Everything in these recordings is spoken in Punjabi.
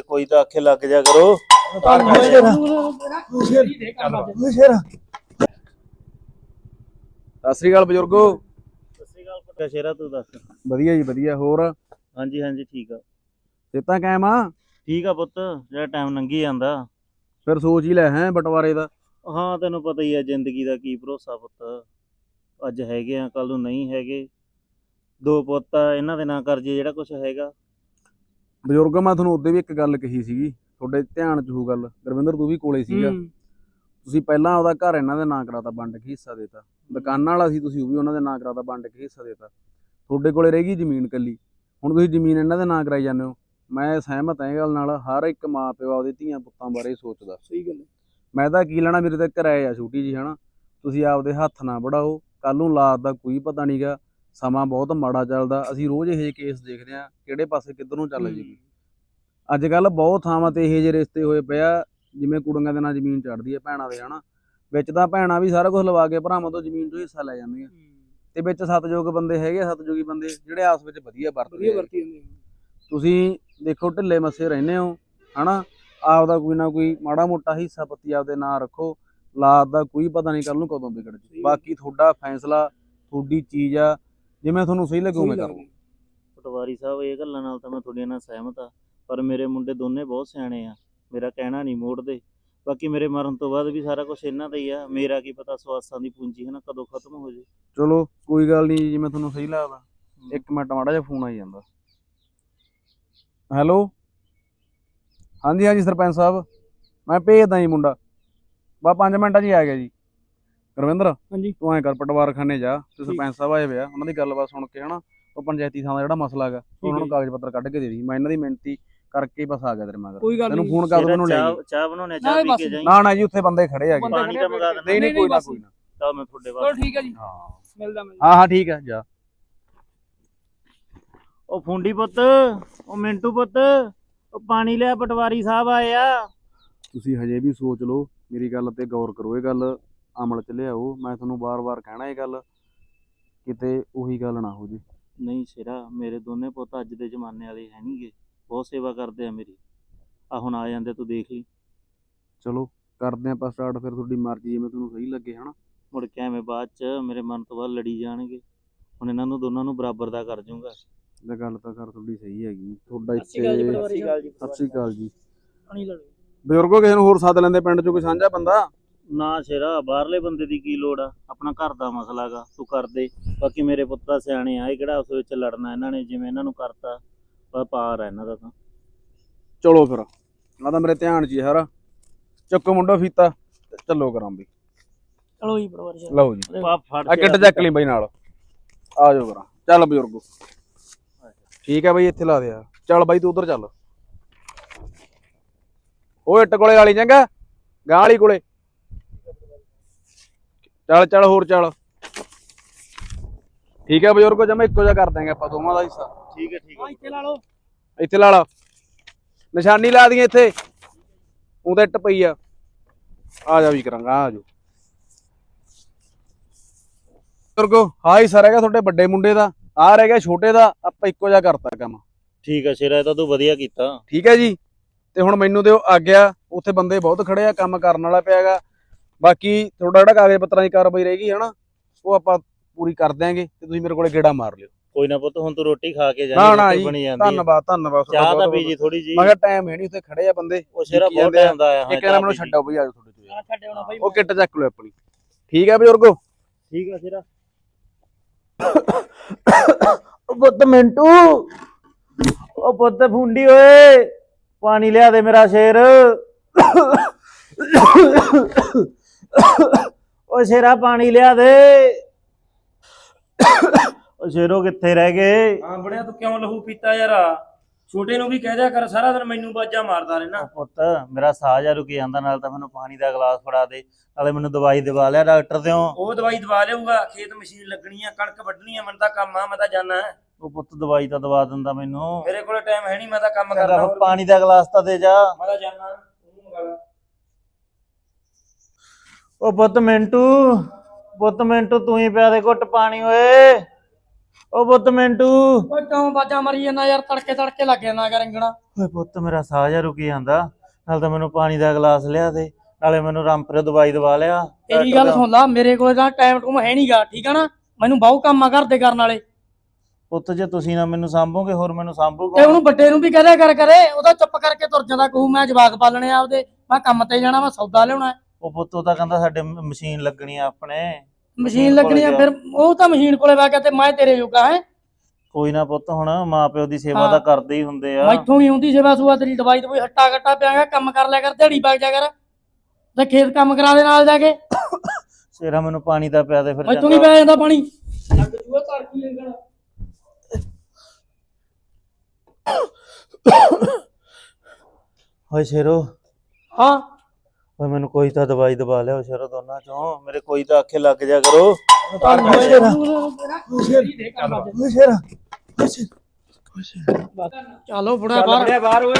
ਕੋਈ ਤਾਂ ਆਖੇ ਲੱਗ ਜਾ ਕਰੋ। ਸਤਿ ਸ੍ਰੀ ਅਕਾਲ ਬਜ਼ੁਰਗੋ। ਸਤਿ ਸ਼੍ਰੀ ਅਕਾਲ ਪੱਕਾ ਸ਼ੇਰਾ ਤੂੰ ਦੱਸ? ਵਧੀਆ ਜੀ ਵਧੀਆ। ਹੋਰ? ਹਾਂਜੀ ਹਾਂਜੀ ਠੀਕ ਆ। ਸਿੱਤਾ ਕਾਇਮ ਆ? ਠੀਕ ਆ ਪੁੱਤ ਜਿਹੜਾ ਟਾਈਮ ਲੰਘੀ ਜਾਂਦਾ। ਫਿਰ ਸੋਚ ਹੀ ਲੈ ਹੈ ਬਟਵਾਰੇ ਦਾ। ਹਾਂ ਤੈਨੂੰ ਪਤਾ ਹੀ ਆ ਜ਼ਿੰਦਗੀ ਦਾ ਕੀ ਭਰੋਸਾ ਪੁੱਤ। ਅੱਜ ਹੈਗੇ ਆ ਕੱਲ ਨੂੰ ਨਹੀਂ ਹੈਗੇ। ਦੋ ਪੁੱਤ ਆ ਇਹਨਾਂ ਦੇ ਨਾਂ ਕਰਜੇ ਜਿਹੜਾ ਕੁਝ ਹੈਗਾ। ਬਜ਼ੁਰਗੋ ਮੈਂ ਤੁਹਾਨੂੰ ਉਦੋਂ ਵੀ ਇੱਕ ਗੱਲ ਕਹੀ ਸੀਗੀ ਤੁਹਾਡੇ ਧਿਆਨ 'ਚ ਹੋ ਗੱਲ ਗੁਰਵਿੰਦਰ ਤੂੰ ਵੀ ਕੋਲੇ ਸੀਗਾ। ਤੁਸੀਂ ਪਹਿਲਾਂ ਉਹਦਾ ਘਰ ਇਹਨਾਂ ਦੇ ਨਾਂ ਕਰਾਤਾ ਵੰਡ ਕੇ ਹਿੱਸਾ ਦੇਤਾ। ਦੁਕਾਨਾਂ ਵਾਲਾ ਸੀ ਤੁਸੀਂ ਉਹ ਵੀ ਉਹਨਾਂ ਦੇ ਨਾਂ ਕਰਾਤਾ ਵੰਡ ਕੇ ਹਿੱਸਾ ਦੇਤਾ। ਤੁਹਾਡੇ ਕੋਲੇ ਰਹਿ ਗਈ ਜ਼ਮੀਨ ਕੱਲੀ ਹੁਣ ਤੁਸੀਂ ਜ਼ਮੀਨ ਇਹਨਾਂ ਦੇ ਨਾਂ ਕਰਾਈ ਜਾਂਦੇ ਹੋ। ਮੈਂ ਸਹਿਮਤ ਹਾਂ ਇਹ ਗੱਲ ਨਾਲ ਹਰ ਇੱਕ ਮਾਂ ਪਿਓ ਆਪਦੇ ਧੀਆਂ ਪੁੱਤਾਂ ਬਾਰੇ ਸੋਚਦਾ। ਸਹੀ ਗੱਲ ਮੈਂ ਤਾਂ ਕੀ ਲੈਣਾ ਮੇਰੇ ਤੇ ਕਿਰਾਏ ਆ ਛੋਟੀ ਜੀ ਹਨਾ। ਤੁਸੀਂ ਆਪਦੇ ਹੱਥ ਨਾ ਵੜਾਓ। ਕੱਲ ਨੂੰ ਲਾਤ ਦਾ ਕੋਈ ਪਤਾ ਨਹੀਂਗਾ ਸਮਾਂ ਬਹੁਤ ਮਾੜਾ ਚੱਲਦਾ। ਅਸੀਂ ਰੋਜ਼ ਇਹ ਕੇਸ ਦੇਖਦੇ ਆ ਕਿਹੜੇ ਪਾਸੇ ਕਿੱਧਰ ਨੂੰ ਚੱਲ ਜੀ ਅੱਜ ਕੱਲ ਬਹੁਤ ਥਾਵਾਂ ਤੇ ਇਹ ਜਿਹੇ ਰਿਸ਼ਤੇ ਹੋਏ ਪਿਆ ਜਿਵੇਂ ਕੁੜੀਆਂ ਦੇ ਨਾਲ ਜ਼ਮੀਨ ਚੜਦੀ ਹੈ ਭੈਣਾਂ ਦੇ ਹਨਾ। ਵਿੱਚ ਤਾਂ ਭੈਣਾਂ ਵੀ ਸਾਰਾ ਕੁਝ ਲਵਾ ਕੇ ਭਰਾਵਾਂ ਤੋਂ ਜ਼ਮੀਨ ਤੋਂ ਹਿੱਸਾ ਲੈ ਜਾਂਦੀਆਂ। ਤੇ ਵਿੱਚ ਸਤਜੋਗ ਬੰਦੇ ਹੈਗੇ ਸਤਜੋਗੀ ਬੰਦੇ ਜਿਹੜੇ ਆਸ ਵਿੱਚ ਵਧੀਆ ਵਰਤਦੇ। ਵਰਤੀ ਜਾਂਦੇ। ਤੁਸੀਂ ਦੇਖੋ ਢਿੱਲੇ ਮੱਸੇ ਰਹਿੰਦੇ ਹੋ ਹਨਾ। ਆਪਦਾ ਕੋਈ ਨਾ ਕੋਈ ਮਾੜਾ ਮੋਟਾ ਹਿੱਸਾ ਪੱਤੀ ਆਪਦੇ ਨਾਂ ਰੱਖੋ। ਲਾਤ ਦਾ ਕੋਈ ਪਤਾ ਨਹੀਂ ਕੱਲ ਨੂੰ ਕਦੋਂ ਵਿਗੜ ਜੇ। ਬਾਕੀ ਤੁਹਾਡਾ ਫੈਸਲਾ ਤੁਹਾਡੀ ਚੀਜ਼ ਆ ਜਿਵੇਂ ਤੁਹਾਨੂੰ ਸਹੀ ਲੱਗੂ ਮੈਂ ਕਰੋ। ਪਟਵਾਰੀ ਸਾਹਿਬ ਇਹ ਗੱਲਾਂ ਨਾਲ ਤਾਂ ਮੈਂ ਤੁਹਾਡੇ ਨਾਲ ਸਹਿਮਤ ਆ। ਪਰ ਮੇਰੇ ਮੁੰਡੇ ਦੋਨੇ ਬਹੁਤ ਸਿਆਣੇ ਆ। ਮੇਰਾ ਕਹਿਣਾ ਨਹੀਂ ਮੋੜਦੇ। ਬਾਕੀ ਮੇਰੇ ਮਰਨ ਤੋਂ ਬਾਅਦ ਵੀ ਸਾਰਾ ਕੁਝ ਇਹਨਾਂ ਦਾ ਹੀ ਆ। ਮੇਰਾ ਕੀ ਪਤਾ ਸਵਾਸਾਂ ਦੀ ਪੂੰਜੀ ਹੈ ਨਾ ਕਦੋਂ ਖਤਮ ਹੋ ਜੇ। ਚਲੋ ਕੋਈ ਗੱਲ ਨਹੀਂ ਜਿਵੇਂ ਤੁਹਾਨੂੰ ਸਹੀ ਲੱਗਦਾ। ਇੱਕ ਮਿੰਟ ਮਾੜਾ ਜਿਹਾ ਫੋਨ ਆਈ ਜਾਂਦਾ। ਹੈਲੋ? ਹਾਂਜੀ ਹਾਂਜੀ ਸਰਪੰਚ ਸਾਹਿਬ। ਮੈਂ ਭੇਜਦਾ ਜੀ ਮੁੰਡਾ। ਬਾ 5 ਮਿੰਟਾਂ 'ਚ ਹੀ ਆ ਗਿਆ ਜੀ। ਰਵਿੰਦਰ ਹਾਂਜੀ। ਤੂੰ ਐਂ ਕਰ ਪਟਵਾਰ ਖਾਨੇ ਜਾ ਤੇ। ਸਰਪੰਚ ਸਾਹਿਬ ਆਏ ਹੋਏ ਆ ਉਹਨਾਂ ਦੀ ਗੱਲਬਾਤ ਸੁਣ ਕੇ ਹਨਾ ਉਹ ਪੰਚਾਇਤੀ ਥਾਂ ਦਾ ਜਿਹੜਾ ਮਸਲਾ ਹੈਗਾ ਉਹਨਾਂ ਨੂੰ। ਕਾਗਜ਼ ਪੱਤਰ ਕੱਢ ਕੇ ਦੇ ਦੀ ਮੈਂ ਇਹਨਾਂ ਦੀ ਮਿਹਨਤੀ ਕਰਕੇ ਬਸ ਆ ਗਿਆ ਤੇਰੇ ਮਗਰ। ਕੋਈ ਗੱਲ ਤੈਨੂੰ ਫੋਨ ਕਰ ਦੋ ਮੈਨੂੰ ਲੈ ਚਾਹ ਬਣਾਉਣੇ ਚਾਹ ਪੀ। ਕੇ ਜਾਈਂ। ਨਾ ਨਾ ਜੀ ਉੱਥੇ ਬੰਦੇ ਖੜੇ ਹੈਗੇ। ਪਾਣੀ ਮੰਗਾ ਦੇਣਾ ਨਹੀਂ ਕੋਈ ਨਾ। ਕੋਈ ਨਾ। ਤਾਂ ਮੈਂ ਤੁਹਾਡੇ ਚਲੋ ਵਾਸਤੇ ਠੀਕ ਹੈ ਜੀ। ਹਾਂ। ਮਿਲਦਾ ਮਿਲਦਾ। ਹਾਂ ਹਾਂ ਠੀਕ ਹੈ ਜਾ। ਉਹ ਫੁੰਡੀ ਪੁੱਤ ਉਹ ਮਿੰਟੂ ਪੁੱਤ ਉਹ ਪਾਣੀ ਲਿਆ ਪਟਵਾਰੀ ਸਾਹਿਬ ਆਏ ਆ। ਤੁਸੀਂ ਹਜੇ ਵੀ ਸੋਚ ਲਓ ਮੇਰੀ ਗੱਲ ਤੇ ਗੌਰ ਕਰੋ ਇਹ ਗੱਲ ਅਮਲ ਚ ਲਿਆਓ ਮੈਂ ਤੁਹਾਨੂੰ ਬਾਰ-ਬਾਰ ਕਹਿਣਾ ਇਹ ਗੱਲ ਕਿਤੇ ਉਹੀ ਗੱਲ ਨਾ ਹੋ ਜੇ। ਨਹੀਂ ਸ਼ੇਰਾ ਮੇਰੇ ਦੋਨੇ ਪੁੱਤ ਅੱਜ ਦੇ ਜ਼ਮਾਨੇ ਵਾਲੇ ਹੈ ਨਹੀਂਗੇ ਬਹੁਤ ਸੇਵਾ ਕਰਦੇ ਆ ਮੇਰੀ। ਆ ਹੁਣ ਆ ਜਾਂਦੇ ਤੂੰ ਦੇਖ ਲਈ। ਚਲੋ ਕਰਦੇ ਆਪਾਂ ਸਟਾਰਟ ਫਿਰ ਤੁਹਾਡੀ ਮਰਜ਼ੀ ਜਿਵੇਂ ਤੁਹਾਨੂੰ ਸਹੀ ਲੱਗੇ ਹਨਾ? ਮੁੜ ਕੇ ਐਵੇਂ ਬਾਅਦ ਚ ਮੇਰੇ ਮਨ ਤੋਂ ਬਾਅਦ ਲੜੀ ਜਾਣਗੇ। ਹੁਣ ਇਹਨਾਂ ਨੂੰ ਦੋਨਾਂ ਨੂੰ ਬਰਾਬਰ ਦਾ ਕਰ ਜੂੰਗਾ ਇਹ ਗੱਲ ਤਾਂ ਕਰ ਤੁਹਾਡੀ ਸਹੀ ਹੈਗੀ। ਤੁਹਾਡਾ ਸਤਿ ਸ਼੍ਰੀ ਅਕਾਲ ਜੀ ਇੱਥੇ। ਸਤਿ ਸ਼੍ਰੀ ਅਕਾਲ ਜੀ। ਬਜ਼ੁਰਗੋ ਕਿਸੇ ਨੂੰ ਹੋਰ ਸੱਦ ਲੈਂਦੇ ਪਿੰਡ ਚੋਂ ਕੋਈ ਸਾਂਝਾ ਬੰਦਾ? ਨਾ ਸ਼ੇਰਾ ਬਾਹਰਲੇ ਬੰਦੇ ਦੀ ਕੀ ਲੋੜ ਆ? ਆਪਣਾ ਘਰ ਦਾ ਮਸਲਾ ਗਾ ਤੂੰ ਕਰ ਦੇ। ਬਾਕੀ ਮੇਰੇ ਪੁੱਤ ਤਾਂ ਸਿਆਣੇ ਆ ਇਹ ਕਿਹੜਾ ਉਸ ਵਿੱਚ ਲੜਨਾ ਇਹਨਾਂ ਨੇ ਜਿਵੇਂ ਇਹਨਾਂ ਨੂੰ ਕਰਤਾ। ਪਰ ਪਾਰ ਆ ਇਹਨਾਂ ਦਾ ਤਾਂ। ਚਲੋ ਫਿਰ ਆ ਤਾਂ ਮੇਰੇ ਧਿਆਨ 'ਚ ਹੀ ਹਰਾ ਚੱਕੋ ਮੁੰਡਾ ਫੀਤਾ ਤੇ ਚੱਲੋ ਕਰਾਂ ਵੀ। ਚਲੋ ਜੀ ਪਟਵਾਰੀ ਸਾਹਿਬ ਲਓ ਜੀ। ਪਾ ਫੜ ਆ ਕਿੱਟ ਚੱਕ ਲਈ ਬਾਈ ਨਾਲ। ਆ ਜਾਓ ਕਰਾਂ ਚੱਲ ਬਜ਼ੁਰਗੋ। ਠੀਕ ਹੈ ਬਾਈ ਇੱਥੇ ਲਾ ਦੇ ਯਾਰ ਚੱਲ ਬਾਈ ਤੂੰ ਉਧਰ ਚੱਲ। ਉਹ ਇੱਟ ਕੋਲੇ ਵਾਲੀ ਚੰਗਾ। ਗਾਂ ਵਾਲੀ ਕੋਲੇ। ਚੱਲ ਚੱਲ ਹੋਰ ਚੱਲ। ਠੀਕ ਹੈ ਬਜ਼ੁਰਗੋ ਜਮਾ ਇੱਕੋ ਜਿਹਾ ਕਰ ਦਾਂਗੇ ਆਪਾਂ ਦੋਵਾਂ ਦਾ ਹਿੱਸਾ। ਠੀਕ ਹੈ ਠੀਕ ਹਾਂ। ਇੱਥੇ ਲਾ ਲਓ। ਇੱਥੇ ਲਾ ਲਾ। ਨਿਸ਼ਾਨੀ ਲਾ ਦਈਏ ਇੱਥੇ। ਉਹ ਤਾਂ ਇੱਟ ਪਈ ਆ। ਆ ਜਾ ਵੀ ਕਰਾਂਗਾ ਆ ਜਾਓ। ਬਜ਼ੁਰਗੋ ਹਾਂ ਹੀ ਸਰ ਹੈਗਾ ਤੁਹਾਡੇ ਵੱਡੇ ਮੁੰਡੇ ਦਾ। ਆ ਰਹਿ ਗਿਆ ਛੋਟੇ ਦਾ। ਆਪਾਂ ਇੱਕੋ ਜਿਹਾ ਕਰਤਾ ਕੰਮ। ਠੀਕ ਹੈ ਸ਼ੇਰਾ ਇਹ ਤਾਂ ਤੂੰ ਵਧੀਆ ਕੀਤਾ। ਠੀਕ ਹੈ ਜੀ। ਤੇ ਹੁਣ ਮੈਨੂੰ ਦਿਓ ਆਗਿਆ। ਉੱਥੇ ਬੰਦੇ ਬਹੁਤ ਖੜੇ ਆ ਕੰਮ ਕਰਨ ਵਾਲਾ ਪਿਆਗਾ ਬਾਕੀ ਤੁਹਾਡਾ ਜਿਹੜਾ ਕਾਗਜ਼ ਪੱਤਰਾਂ ਦੀ ਕਾਰਵਾਈ ਰਹੇਗੀ ਹਨਾ ਉਹ ਆਪਾਂ ਪੂਰੀ ਕਰ ਦਿਆਂਗੇ ਤੇ ਤੁਸੀਂ ਮੇਰੇ ਕੋਲੇ ਗੇੜਾ ਮਾਰ ਲਿਓ। ਕੋਈ ਨਾ ਪੁੱਤ ਹੁਣ ਤੂੰ ਰੋਟੀ ਖਾ ਕੇ ਨਾ ਜਾਈਂ ਨਾ ਰੋਟੀ ਜੀ ਬਣੀ ਜਾਂਦੀ ਹੈ। ਧੰਨਵਾਦ ਧੰਨਵਾਦ ਚਾਹ ਤਾਂ ਪੀ ਜੀ ਥੋੜੀ ਜੀ ਮੈਂ ਕਿਹਾ ਟਾਈਮ ਹੈ ਨਹੀਂ ਉੱਥੇ ਖੜੇ ਆ ਬੰਦੇ ਉਹ ਸ਼ੇਰਾ ਕੀ ਬਹੁਤ? ਟਾਈਮ ਦਾ ਆਇਆ ਇਹ ਕਹਿੰਦਾ ਮੈਨੂੰ ਛੱਡੋ ਬਈ ਆਜੋ ਤੁਹਾਡੇ ਤੋਂ। ਆ ਛੱਡ ਆਉਣਾ ਬਾਈ ਉਹ ਕਿੱਟ ਚੱਕ ਲਓ ਆਪਣੀ। ਠੀਕ ਹੈ ਬਜ਼ੁਰਗੋ ਠੀਕ ਹੈ ਸ਼ੇਰਾ ਉਹ ਪੁੱਤ ਮਿੰਟੂ। ਉਹ ਪੁੱਤ ਫੁੰਡੀ ਓਏ ਪਾਣੀ ਲਿਆ ਦੇ ਮੇਰਾ ਸ਼ੇਰ। ਓ ਸ਼ੇਰਾ ਪਾਣੀ ਲਿਆ ਦੇ। ਓ ਸ਼ੇਰੋ ਕਿੱਥੇ ਰਹਿ ਗਏ? ਹਾਂ ਬੜਿਆ ਤੂੰ ਕਿਉਂ ਲਹੂ ਪੀਤਾ ਯਾਰ? ਛੋਟੇ ਨੂੰ ਵੀ ਕਹਿ ਦਿਆ ਕਰ ਸਾਰਾ ਦਿਨ ਮੈਨੂੰ ਬਾਜਾਂ ਮਾਰਦਾ ਰਹਿਣਾ। ਪੁੱਤ ਮੇਰਾ ਸਾਹ ਜਾ ਰੁਕੀ ਜਾਂਦਾ ਨਾਲ ਤਾਂ ਮੈਨੂੰ ਪਾਣੀ ਦਾ ਗਲਾਸ ਫੜਾ ਦੇ ਨਾਲੇ ਮੈਨੂੰ ਦਵਾਈ ਦਿਵਾ ਲਿਆ ਡਾਕਟਰ ਤੋਂ ਉਹ ਦਵਾਈ ਦਵਾ ਲਿਆਊਗਾ ਖੇਤ ਮਸ਼ੀਨ ਲੱਗਣੀ ਆ ਕਣਕ ਵੱਢਣੀ ਆ ਮੈਨੂੰ ਤਾਂ ਕੰਮ ਆ ਮੈਂ ਤਾਂ ਜਾਣਾ। ਉਹ ਪੁੱਤ ਦਵਾਈ ਤਾਂ ਦਵਾ ਦਿੰਦਾ ਮੈਨੂੰ। ਮੇਰੇ ਕੋਲ ਟਾਈਮ ਹੈ ਨਹੀਂ ਮੈਂ ਤਾਂ ਕੰਮ ਫਿਰ ਪਾਣੀ ਦਾ ਗਲਾਸ ਤਾਂ ਦੇ ਜਾ। ਮੈਂ ਤਾਂ ਜਾਣਾ ਉਹਨੂੰ ਮੰਗਾ ਲਾ ਓ ਪੁੱਤ ਮਿੰਟੂ ਪੁੱਤ ਮਿੰਟੂ ਤੂੰ ਹੀ ਪਿਆ ਦੇ ਘੁੱਟ ਪਾਣੀ ਓਏ। ਓ ਪੁੱਤ ਮਿੰਟੂ। ਓਏ ਕਿਉਂ ਬਾਜਾ ਮਰੀ ਜਾਂਦਾ ਯਾਰ ਤੜਕੇ ਤੜਕੇ ਲੱਗ ਜਾਂਦਾ ਕਰੰਗਣਾ ਓਏ ਪੁੱਤ ਮੇਰਾ ਸਾਹ ਜਾ ਰੁਕੀ ਜਾਂਦਾ ਨਾਲ ਤਾਂ ਮੈਨੂੰ ਪਾਣੀ ਦਾ ਗਲਾਸ ਲਿਆ ਦੇ ਨਾਲੇ ਮੈਨੂੰ ਰਾਮਪੁਰ ਦਵਾਈ ਦਵਾ ਲਿਆ। ਤੇਰੀ ਗੱਲ ਸੁਣ ਲਾ ਮੇਰੇ ਕੋਲ ਤਾਂ ਟਾਈਮ ਟੂਮ ਹੈ ਨਹੀਂਗਾ ਠੀਕ ਆ ਨਾ? ਮੈਨੂੰ ਬਹੁਤ ਕੰਮ ਆ ਘਰ ਦੇ ਕਰਨ ਵਾਲੇ। ਪੁੱਤ ਜੇ ਤੁਸੀਂ ਨਾ ਮੈਨੂੰ ਸਾਂਭੋਗੇ ਹੋਰ ਮੈਨੂੰ ਤੇ ਸਾਂਭੂਗਾ ਉਹਨੂੰ ਵੱਡੇ ਨੂੰ ਵੀ ਕਹਦਿਆ ਕਰ ਕਰੇ ਉਹਦਾ ਚੁੱਪ ਕਰਕੇ ਤੁਰ ਜਾਂਦਾ ਕਹੂ ਮੈਂ ਜਵਾਕ ਪਾਲਣੇ ਆ ਆਪਦੇ ਮੈਂ ਕੰਮ ਤੇ ਜਾਣਾ ਮੈਂ ਸੌਦਾ ਲਿਆਉਣਾ। ਉਹ ਪੁੱਤ ਉਹ ਤਾਂ ਕਹਿੰਦਾ ਸਾਡੇ ਮਸ਼ੀਨ ਲੱਗਣੀ ਆ ਆਪਣੇ। ਮਸ਼ੀਨ ਲੱਗਣੀ ਆ ਫਿਰ ਉਹ ਤਾਂ ਮਸ਼ੀਨ ਕੋਲੇ ਬੈ ਕੇ ਤੇ ਮੈਂ ਤੇਰੇ ਜੋਗਾ ਹੈ। ਕੋਈ ਨਾ ਪੁੱਤ ਹੁਣ ਮਾਂ ਪਿਓ ਦੀ ਸੇਵਾ ਹਾਂ। ਤਾਂ ਕਰਦੇ ਹੀ ਹੁੰਦੇ ਆ। ਮੈਥੋਂ ਵੀ ਹੁੰਦੀ ਸੇਵਾ ਸੁਆ ਤੇਰੀ ਦਵਾਈ ਦਵਾਈ ਹੱਟਾ ਘੱਟਾ ਪਿਆਗਾ ਕੰਮ ਕਰ ਲਿਆ ਕਰ ਦਿਹਾੜੀ ਵਗ ਜਾ ਕਰ। ਤੇ ਖੇਤ ਕੰਮ ਕਰਾ ਦੇ ਨਾਲ ਜਾ ਕੇ। ਸੇਰਾ ਮੈਨੂੰ ਪਾਣੀ ਦਾ ਪਿਆ ਦੇ ਫਿਰ ਮੈਥੋਂ ਨਹੀਂ ਚੰਗਾ। ਪੈ ਜਾਂਦਾ ਪਾਣੀ। ਲੱਗ ਜੂਆ ਤੜਕੀ ਲੰਗਣਾ ਓਏ ਸ਼ੇਰੋ। ਹਾਂ। ਓਏ ਮੈਨੂੰ ਕੋਈ ਤਾਂ ਦਵਾਈ ਦਵਾ ਲਿਓ ਸ਼ੇਰੋ ਦੋਨਾਂ ਚੋਂ। ਮੇਰੇ ਕੋਈ ਤਾਂ ਅੱਖੇ ਲੱਗ ਜਾ ਕਰੋ। ਚੱਲ ਓਏ ਸ਼ੇਰਾ। ਓਏ ਸ਼ੇਰਾ। ਚਲੋ ਬੁੜਾ ਬਾਹਰ। ਬਾਹਰ ਓਏ।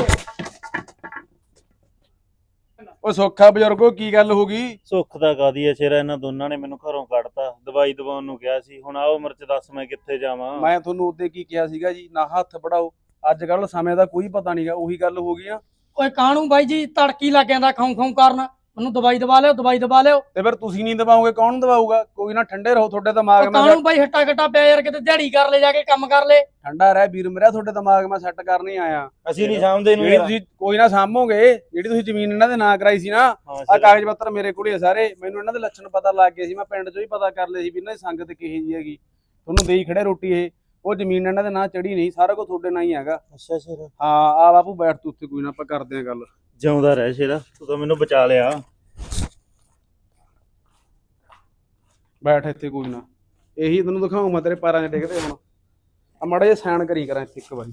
ਓ ਸੋਖਾ ਬਜ਼ੁਰਗੋ ਕੀ ਗੱਲ ਹੋ ਗਈ? ਸੁੱਖ ਦਾ ਕਾਦੀ ਐ ਸ਼ੇਰਾ ਇਹਨਾਂ ਦੋਨਾਂ ਨੇ ਮੈਨੂੰ ਘਰੋਂ ਕੱਢਤਾ। ਦਵਾਈ ਦਵਾਉਣ ਨੂੰ ਕਿਹਾ ਸੀ। ਹੁਣ ਆਓ ਉਮਰ ਚ ਦੱਸ ਮੈਂ ਕਿੱਥੇ ਜਾਵਾਂ? ਮੈਂ ਤੁਹਾਨੂੰ ਉਹਦੇ ਕੀ ਕਿਹਾ ਸੀਗਾ ਜੀ? ਨਾ ਹੱਥ ਬੜਾਓ ਅੱਜ ਕੱਲ ਸਮੇਂ ਦਾ ਕੋਈ ਪਤਾ ਨਹੀਂਗਾ ਉਹੀ ਗੱਲ ਹੋ ਗਈ ਆ। ਓਏ ਕਾਹਨੂੰ ਬਾਈ ਜੀ ਤੜਕੀ ਲੱਗ ਜਾਂਦਾ ਖਾਉ ਖਾਉ ਕਰਨ? ਮੈਨੂੰ ਦਵਾਈ ਦਵਾ ਲਿਓ ਦਵਾਈ ਦਵਾ ਲਿਓ। ਤੇ ਫਿਰ ਤੁਸੀਂ ਨਹੀਂ ਦਵਾਓਗੇ ਕੌਣ ਦਵਾਊਗਾ? ਕੋਈ ਨਾ ਠੰਡੇ ਰਹੋ ਤੁਹਾਡੇ ਦਿਮਾਗ ਮੈਂ ਕਾਹਨੂੰ ਬਾਈ ਹੱਟਾ ਘੱਟਾ ਪਿਆ ਯਾਰ ਕਿਤੇ ਦਿਹਾੜੀ ਕਰ ਲੈ ਜਾ ਕੇ ਕੰਮ ਕਰ ਲੈ। ਠੰਡਾ ਰਹਿ ਵੀਰ ਮੇਰਾ ਤੁਹਾਡੇ ਦਿਮਾਗ ਮੈਂ ਸੈੱਟ ਕਰਨ ਹੀ ਆਇਆ। ਅਸੀਂ ਨਹੀਂ ਸਾਂਭਦੇ ਜਿਹੜੀ ਤੁਸੀਂ ਕੋਈ ਨਾ ਸਾਂਭੋਗੇ ਜਿਹੜੀ ਤੁਸੀਂ ਜ਼ਮੀਨ ਇਹਨਾਂ ਦੇ ਨਾਂ ਕਰਾਈ ਸੀ ਨਾ ਆ ਕਾਗਜ਼ ਪੱਤਰ ਮੇਰੇ ਕੋਲ ਹੀ ਆ ਸਾਰੇ। ਮੈਨੂੰ ਇਹਨਾਂ ਦੇ ਲੱਛਣ ਪਤਾ ਲੱਗ ਗਏ ਸੀ ਮੈਂ ਪਿੰਡ 'ਚੋਂ ਹੀ ਪਤਾ ਕਰ ਲਿਆ ਸੀ ਵੀ ਇਹਨਾਂ ਦੀ ਸੰਗਤ ਕਿਹੀ ਜੀ ਹੈਗੀ। ਤੁਹਾਨੂੰ ਦੇਈ ਖੜੇ ਰੋਟੀ ਇਹ। ਉਹ ਜ਼ਮੀਨ ਇਹਨਾਂ ਦੇ ਨਾਂ ਚੜੀ ਨਹੀਂ ਸਾਰਾ ਕੁਝ ਤੁਹਾਡੇ ਨਾਂ ਹੀ ਹੈਗਾ। ਅੱਛਾ ਸ਼ੇਰਾ ਹਾਂ ਆ ਬਾਪੂ ਬੈਠ ਤੂੰ ਉੱਥੇ ਕੋਈ ਨਾ ਆਪਾਂ ਕਰਦੇ ਆਂ ਗੱਲ। ਜਿਉਂਦਾ ਰਹਿ ਸ਼ੇਰਾ ਤੂੰ ਤਾਂ ਮੈਨੂੰ ਬਚਾ ਲਿਆ। ਬੈਠ ਇੱਥੇ ਕੋਈ ਨਾ। ਇਹੀ ਤੈਨੂੰ ਦਿਖਾਉਂ ਮੈਂ ਤੇਰੇ ਪੈਰਾਂ 'ਚ ਡਿੱਗਦੇ ਹੁਣ। ਆ ਮੜਾ ਜਿਹਾ ਸਾਈਨ ਕਰੀ ਕਰਾਂ ਇੱਥੇ ਇੱਕ ਵਾਰੀ।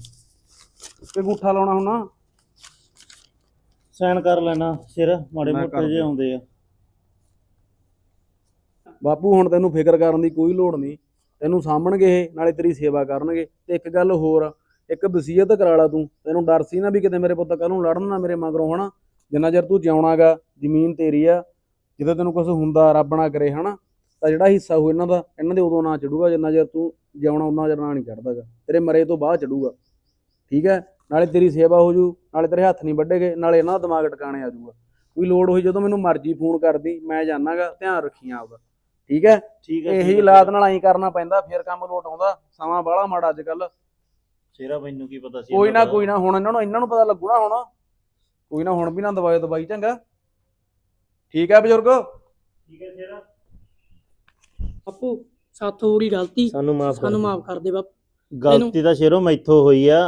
ਤੇ ਗੂਠਾ ਲਾਉਣਾ ਹੁਣ ਨਾ। ਸੈਨ ਕਰ ਲੈਣਾ ਸ਼ੇਰਾ ਮਾੜੇ ਮੈਂ ਮੋਟੇ ਕਰ ਜਿਹੇ ਆਉਂਦੇ ਆ। ਬਾਪੂ ਹੁਣ ਤੈਨੂੰ ਫਿਕਰ ਕਰਨ ਦੀ ਕੋਈ ਲੋੜ ਨਹੀਂ। ਤੈਨੂੰ ਸਾਂਭਣਗੇ ਇਹ, ਨਾਲੇ ਤੇਰੀ ਸੇਵਾ ਕਰਨਗੇ। ਤੇ ਇੱਕ ਗੱਲ ਹੋਰ ਇੱਕ ਵਸੀਅਤ ਕਰਾ ਲਾ ਤੂੰ। ਤੈਨੂੰ ਡਰ ਸੀ ਨਾ ਵੀ ਕਿਤੇ ਮੇਰੇ ਪੁੱਤ ਕੱਲ ਨੂੰ ਲੜਨ ਨਾ ਮੇਰੇ ਮਗਰੋਂ, ਹਨਾ? ਜਿੰਨਾ ਚਿਰ ਤੂੰ ਜਿਉਣਾਗਾ, ਜ਼ਮੀਨ ਤੇਰੀ ਆ, ਜਦੋਂ ਤੈਨੂੰ ਕੁਝ ਹੁੰਦਾ, ਰੱਬ ਨਾ ਕਰੇ, ਹਨਾ? ਤਾਂ ਜਿਹੜਾ ਹਿੱਸਾ ਹੋ ਇਹਨਾਂ ਦਾ, ਇਹਨਾਂ ਦੇ ਉਦੋਂ ਨਾ ਚੜੂਗਾ, ਜਿੰਨਾ ਚਿਰ ਤੂੰ ਜਿਉਣਾ, ਉਹਨਾਂ ਚਿਰ ਨਾ ਨਹੀਂ ਚੜਦਾਗਾ। ਤੇਰੇ ਮਰੇ ਤੋਂ ਬਾਅਦ ਚੜੂਗਾ। ਠੀਕ ਹੈ? ਨਾਲੇ ਤੇਰੀ ਸੇਵਾ ਹੋ ਜੂ, ਨਾਲੇ ਤੇਰੇ ਹੱਥ ਨਹੀਂ ਵੱਢੇਗੇ, ਨਾਲੇ ਇਹਨਾਂ ਦਾ ਦਿਮਾਗ ਟਿਕਾਣੇ ਆ ਜਾਊਗਾ ਕੋਈ ਲੋੜ ਹੋਈ ਜਦੋਂ ਮੈਨੂੰ ਮਰਜ਼ੀ ਫੋਨ ਕਰਦੀ, ਮੈਂ ਜਾਣਾਗਾ, ਧਿਆਨ ਰੱਖੀ ਆਪਦਾ। ਠੀਕ ਹੈ? ਠੀਕ ਹੈ ਇਹੀ ਠੀਕ ਹੈ ਲਾਤ ਨਾਲ ਐਂ ਕਰਨਾ ਪੈਂਦਾ ਫਿਰ ਕੰਮ ਲੋਟ ਆਉਂਦਾ। ਸਮਾਂ ਬਾਹਲਾ ਮਾੜਾ ਅੱਜ ਕੱਲ ਸ਼ੇਰਾ ਮੈਨੂੰ ਕੀ ਪਤਾ ਸੀ ਕੋਈ ਨਾ। ਕੋਈ ਨਾ ਹੁਣ ਇਹਨਾਂ ਨੂੰ ਇਹਨਾਂ ਨੂੰ ਪਤਾ ਲੱਗੂਣਾ ਹੁਣ। ਕੋਈ ਨਾ ਹੁਣ ਵੀ ਨਾ ਦਵਾਈ ਦਵਾਈ ਚੰਗਾ। ਠੀਕ ਹੈ ਬਜ਼ੁਰਗ? ਠੀਕ ਹੈ ਸ਼ੇਰਾ ਬਾਪੂ ਸਾਥੋਂ ਹੋਰੀ ਗਲਤੀ। ਸਾਨੂੰ ਮਾਫ ਸਾਨੂੰ ਮਾਫ ਕਰ ਦੇ ਬਾਪੂ। ਗਲਤੀ ਤਾਂ ਸ਼ੇਰੋ ਮੈਥੋਂ ਹੋਈ ਆ।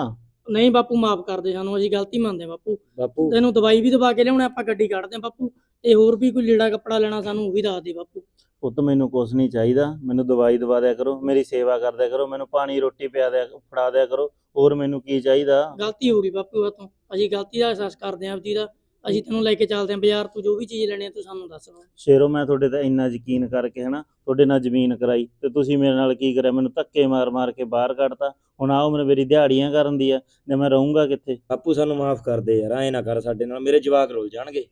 ਨਹੀਂ ਬਾਪੂ ਮਾਫ ਕਰ ਦੇ ਸਾਨੂੰ ਅਸੀਂ ਗਲਤੀ ਮੰਨਦੇ ਹਾਂ ਬਾਪੂ। ਬਾਪੂ। ਤੈਨੂੰ ਦਵਾਈ ਵੀ ਦਵਾ ਕੇ ਲਿਆਉਣਾ ਆਪਾਂ ਗੱਡੀ ਕੱਢਦੇ ਹਾਂ ਬਾਪੂ। ਤੇ ਹੋਰ ਵੀ ਕੋਈ ਲੀੜਾ ਕੱਪੜਾ ਲੈਣਾ ਸਾਨੂੰ ਉਹ ਵੀ ਦੱਸ ਦੇ ਬਾਪੂ। ਪੁੱਤ ਮੈਨੂੰ ਕੁਛ ਨਹੀਂ ਚਾਹੀਦਾ। ਮੈਨੂੰ ਦਵਾਈ ਦਵਾ ਦਿਆ ਕਰੋ ਮੇਰੀ ਸੇਵਾ ਕਰ ਦਿਆ ਕਰੋ ਮੈਨੂੰ ਪਾਣੀ ਰੋਟੀ ਪਿਆ ਦਿਆ ਫੜਾ ਦਿਆ ਕਰੋ ਹੋਰ ਮੈਨੂੰ ਕੀ ਚਾਹੀਦਾ? ਗਲਤੀ ਹੋ ਗਈ ਬਾਪੂ ਆ ਤੋਂ। ਅਸੀਂ ਗਲਤੀ ਦਾ ਅਹਿਸਾਸ ਕਰਦੇ ਹਾਂ ਆਪਦੀ ਦਾ। ਅਸੀਂ ਤੈਨੂੰ ਲੈ ਕੇ ਚੱਲਦੇ ਹਾਂ ਬਾਜ਼ਾਰ ਤੂੰ ਜੋ ਵੀ ਚੀਜ਼ ਲੈਣੀ ਹੈ ਤੂੰ ਸਾਨੂੰ ਦੱਸ ਸ਼ੇਰੋ ਮੈਂ ਤੁਹਾਡੇ ਤੇ ਇੰਨਾ ਯਕੀਨ ਕਰਕੇ ਹਨਾ ਤੁਹਾਡੇ ਨਾਲ ਜ਼ਮੀਨ ਕਰਾਈ ਤੇ ਤੁਸੀਂ ਮੇਰੇ ਨਾਲ ਕੀ ਕਰਿਆ? ਮੈਨੂੰ ਧੱਕੇ ਮਾਰ ਮਾਰ ਕੇ ਬਾਹਰ ਕੱਢਤਾ। ਹੁਣ ਆਓ ਮੈਨੂੰ ਮੇਰੀ ਦਿਹਾੜੀਆਂ ਕਰਨ ਦੀ ਆ ਤੇ ਮੈਂ ਰਹੂੰਗਾ ਕਿੱਥੇ? ਬਾਪੂ ਸਾਨੂੰ ਮਾਫ ਕਰ ਦੇ ਯਾਰ ਐ ਨਾ ਕਰ ਸਾਡੇ ਨਾਲ ਮੇਰੇ ਜਵਾਕ ਰੁੱਲ ਜਾਣਗੇ।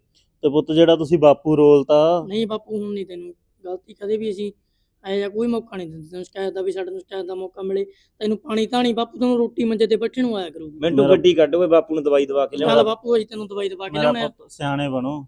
ਤੇ ਪੁੱਤ ਜਿਹੜਾ ਤੁਸੀਂ ਬਾਪੂ ਰੋਲਤਾ। ਨਹੀਂ ਬਾਪੂ ਹੁਣ ਨਹੀਂ ਤੈਨੂੰ ਗਲਤੀ ਕਦੇ ਵੀ ਅਸੀਂ ਐ ਜਾਂ ਕੋਈ ਮੌਕਾ ਨਹੀਂ ਦਿੰਦੇ। ਤੈਨੂੰ ਸ਼ਿਕਾਇਤ ਦਾ ਵੀ ਸਾਡੇ ਨੂੰ ਸ਼ਿਕਾਇਤ ਦਾ ਮੌਕਾ ਮਿਲੇ। ਤੈਨੂੰ ਪਾਣੀ ਧਾਣੀ ਬਾਪੂ ਤੈਨੂੰ ਰੋਟੀ ਮੰਜੇ ਤੇ ਬੈਠੇ ਨੂੰ ਆਇਆ ਕਰੂਗੀ। ਮਿੰਟੂ ਮੇਰਾ- ਗੱਡੀ ਕੱਢ ਓਏ ਬਾਪੂ ਨੂੰ ਦਵਾਈ ਦਵਾ ਕੇ ਚੱਲ ਲਿਆ ਬਾਪੂ ਅਸੀਂ ਤੈਨੂੰ ਦਵਾਈ ਦਵਾ ਕੇ ਮੇਰਾ ਲਿਆਉਣੇ ਪੁੱਤ ਸਿਆਣੇ ਬਣੋ।